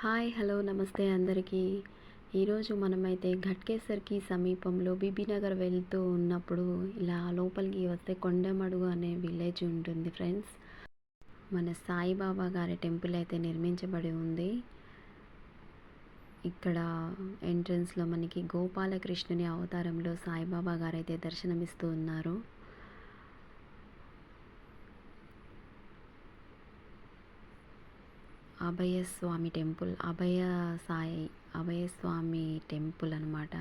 Hi hello నమస్తే అందరికీ. ఈరోజు మనమైతే ఘట్కేసర్కి సమీపంలో బీబీనగర్ వెళ్తూ ఉన్నప్పుడు ఇలా లోపలికి వస్తే కొండమడుగు అనే విలేజ్ ఉంటుంది ఫ్రెండ్స్. మన సాయిబాబా గారి టెంపుల్ అయితే నిర్మించబడి ఉంది. ఇక్కడ ఎంట్రన్స్లో మనకి గోపాలకృష్ణుని అవతారంలో సాయిబాబా గారైతే దర్శనమిస్తూ ఉన్నారు. అభయ స్వామి టెంపుల్ అభయ సాయి అభయ స్వామి టెంపుల్ అనమాట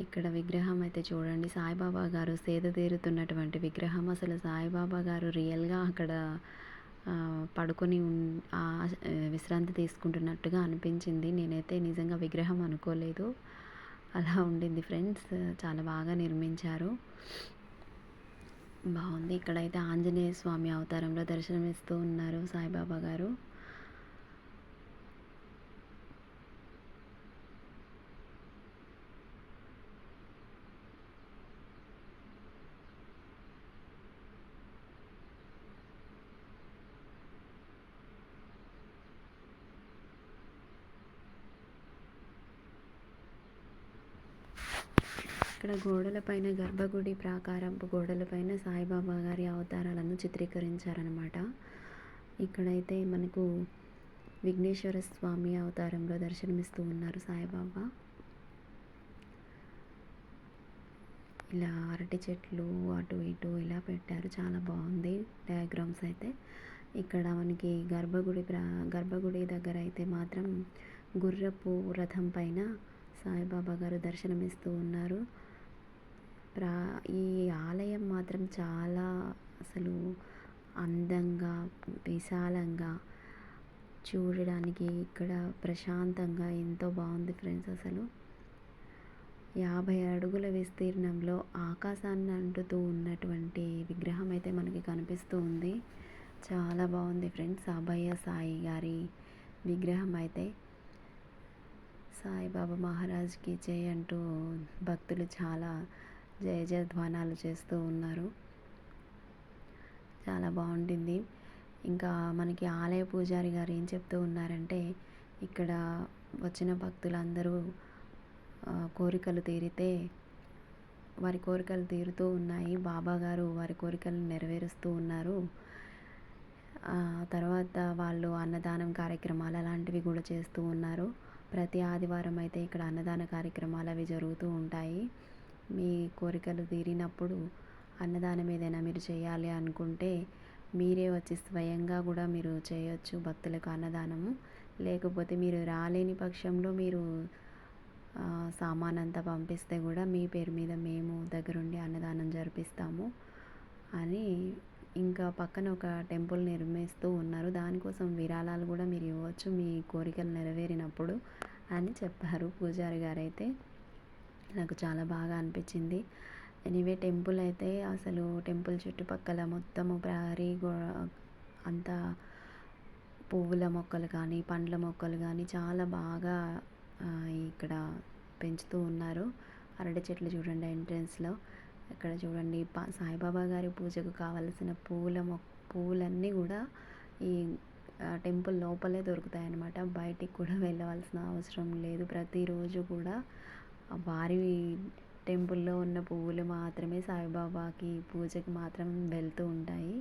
ఇక్కడ విగ్రహం అయితే చూడండి. సాయిబాబా గారు సేద తీరుతున్నటువంటి విగ్రహం. అసలు సాయిబాబా గారు రియల్గా అక్కడ పడుకొని విశ్రాంతి తీసుకుంటున్నట్టుగా అనిపించింది. నేనైతే నిజంగా విగ్రహం అనుకోలేదు. అలా ఉండింది ఫ్రెండ్స్. చాలా బాగా నిర్మించారు. బాగుంది. ఇక్కడైతే ఆంజనేయ స్వామి అవతారంలో దర్శనమిస్తూ ఉన్నారు సాయిబాబా గారు. ఇక్కడ గోడలపైన గర్భగుడి ప్రాకారపు గోడలపైన సాయిబాబా గారి అవతారాలను చిత్రీకరించారనమాట ఇక్కడైతే మనకు విఘ్నేశ్వర స్వామి అవతారంలో దర్శనమిస్తూ ఉన్నారు సాయిబాబా. ఇలా అరటి చెట్లు అటు ఇటు ఇలా పెట్టారు. చాలా బాగుంది డయాగ్రామ్స్ అయితే. ఇక్కడ మనకి గర్భగుడి ప్రా గర్భగుడి దగ్గర అయితే మాత్రం గుర్రపు రథం పైన సాయిబాబా గారు దర్శనమిస్తూ ఉన్నారు. ప్రా ఈ ఆలయం మాత్రం చాలా అసలు అందంగా విశాలంగా చూడడానికి ఇక్కడ ప్రశాంతంగా ఎంతో బాగుంది ఫ్రెండ్స్ అసలు. యాభై అడుగుల విస్తీర్ణంలో ఆకాశాన్ని అంటుతూ ఉన్నటువంటి విగ్రహం అయితే మనకి కనిపిస్తూ ఉంది. చాలా బాగుంది ఫ్రెండ్స్ అభయ సాయి గారి విగ్రహం అయితే. సాయిబాబా మహారాజ్కి జై అంటూ భక్తులు చాలా జయ జయధ్వానాలు చేస్తూ ఉన్నారు. చాలా బాగుంటుంది. ఇంకా మనకి ఆలయ పూజారి గారు ఏం చెప్తూ ఉన్నారంటే ఇక్కడ వచ్చిన భక్తులందరూ కోరికలు తీరితే వారి కోరికలు తీరుతూ ఉన్నాయి. బాబా గారు వారి కోరికలు నెరవేరుస్తూ ఉన్నారు. తర్వాత వాళ్ళు అన్నదానం కార్యక్రమాలు అలాంటివి కూడా చేస్తూ ఉన్నారు. ప్రతి ఆదివారం అయితే ఇక్కడ అన్నదాన కార్యక్రమాలు అవి జరుగుతూ ఉంటాయి. మీ కోరికలు తీరినప్పుడు అన్నదానం ఏదైనా మీరు చేయాలి అనుకుంటే మీరే వచ్చి స్వయంగా కూడా మీరు చేయొచ్చు భక్తులకు అన్నదానము. లేకపోతే మీరు రాలేని పక్షంలో మీరు సామాన్ అంతా పంపిస్తే కూడా మీ పేరు మీద మేము దగ్గరుండి అన్నదానం జరిపిస్తాము అని ఇంకా పక్కన ఒక టెంపుల్ నిర్మిస్తూ ఉన్నారు. దానికోసం విరాళాలు కూడా మీరు ఇవ్వచ్చు. మీ కోరికలు నెరవేరినప్పుడు అని చెప్పారు పూజారి గారైతే. నాకు చాలా బాగా అనిపించింది. ఎనీవే టెంపుల్ అయితే అసలు టెంపుల్ చుట్టుపక్కల మొత్తము ప్రహరీ అంతా పువ్వుల మొక్కలు కానీ పండ్ల మొక్కలు కానీ చాలా బాగా ఇక్కడ పెంచుతూ ఉన్నారు. అరటి చెట్లు చూడండి ఎంట్రన్స్లో. ఇక్కడ చూడండి సాయిబాబా గారి పూజకు కావలసిన పూల మొ పువ్వులన్నీ కూడా ఈ టెంపుల్ లోపలే దొరుకుతాయి అన్నమాట బయటికి కూడా వెళ్ళవలసిన అవసరం లేదు. ప్రతిరోజు కూడా వారి టెంపుల్లో ఉన్న పువ్వులు మాత్రమే సాయిబాబాకి పూజకి మాత్రం వెళ్తూ ఉంటాయి.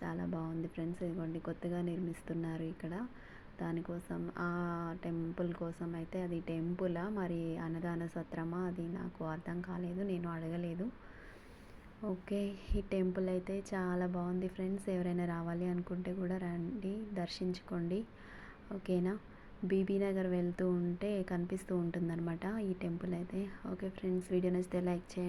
చాలా బాగుంది ఫ్రెండ్స్. ఇదిగోండి కొత్తగా నిర్మిస్తున్నారు ఇక్కడ. దానికోసం ఆ టెంపుల్ కోసం అయితే అది టెంపులా? మరి అన్నదాన సత్రమా? అది నాకు అర్థం కాలేదు నేను అడగలేదు. ఓకే ఈ టెంపుల్ అయితే చాలా బాగుంది ఫ్రెండ్స్. ఎవరైనా రావాలి అనుకుంటే కూడా రండి దర్శించుకోండి. ఓకేనా? బీబీ నగర్ వెళ్తూ ఉంటే కనిపిస్తూ ఉంటుందన్నమాట ఈ టెంపుల్ అయితే. ఓకే ఫ్రెండ్స్ వీడియో నచ్చితే లైక్ చేయండి.